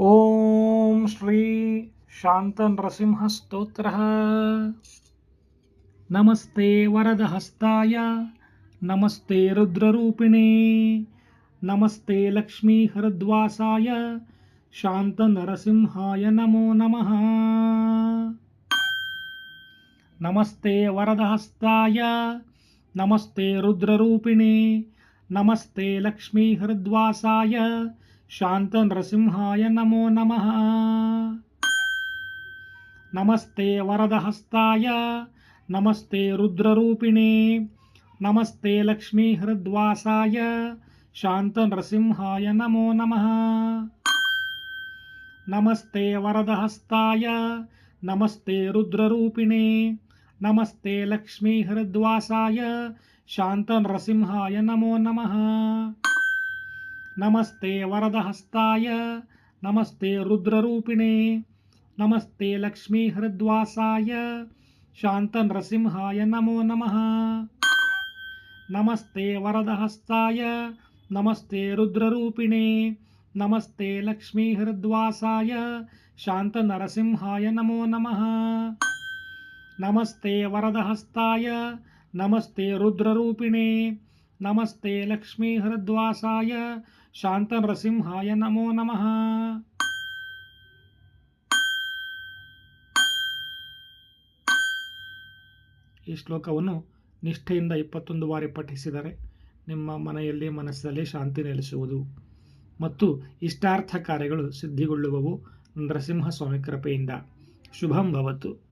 ॐ श्री शान्तनृसिंहस्तोत्रः नमस्ते वरदहस्ताय, नमस्ते रुद्ररूपिणे, नमस्ते लक्ष्मीरद्वासा शांत नरसिंहाय नमो नमः। नमस्ते वरदहस्ताय, नमस्ते रुद्ररूपिणे, नमस्ते लक्ष्मीहरद्वासाय शांत शान्तनृसिंहाय नमो नम। नमस्ते वरदहस्ताय, नमस्ते रुद्ररूपिणे, नमस्ते लक्ष्मीहृद्वासाय, शान्तनृसिंहाय नमो नमः। नमस्ते वरदहस्ताय, नमस्ते रुद्ररूपिणे, नमस्ते लक्ष्मीहृद्वासाय, शान्तनृसिंहाय नमो नमः। नमस्ते वरदहस्ताय, नमस्ते रुद्ररूपिणे, नमस्ते लक्ष्मीहृद्वासाय शान्तनृसिंहाय नमो नमः। नमस्ते वरदहस्ताय, नमस्ते रुद्ररूपिणे, नमस्ते लक्ष्मीहृद्वासय शांत नरसिंहाय नमो नमः। नमस्ते वरदहस्ताय, नमस्ते रुद्ररूपिणे ನಮಸ್ತೆ ಲಕ್ಷ್ಮೀ ಹರದ್ವಾಸಾಯ ಶಾಂತ ನೃಸಿಂಹಾಯ ನಮೋ ನಮಃ. ಈ ಶ್ಲೋಕವನ್ನು ನಿಷ್ಠೆಯಿಂದ ಇಪ್ಪತ್ತೊಂದು ಬಾರಿ ಪಠಿಸಿದರೆ ನಿಮ್ಮ ಮನೆಯಲ್ಲಿ ಮನಸ್ಸಲ್ಲಿ ಶಾಂತಿ ನೆಲೆಸುವುದು ಮತ್ತು ಇಷ್ಟಾರ್ಥ ಕಾರ್ಯಗಳು ಸಿದ್ಧಿಗೊಳ್ಳುವವು ನರಸಿಂಹ ಸ್ವಾಮಿ ಕೃಪೆಯಿಂದ. ಶುಭಂ ಭವತು.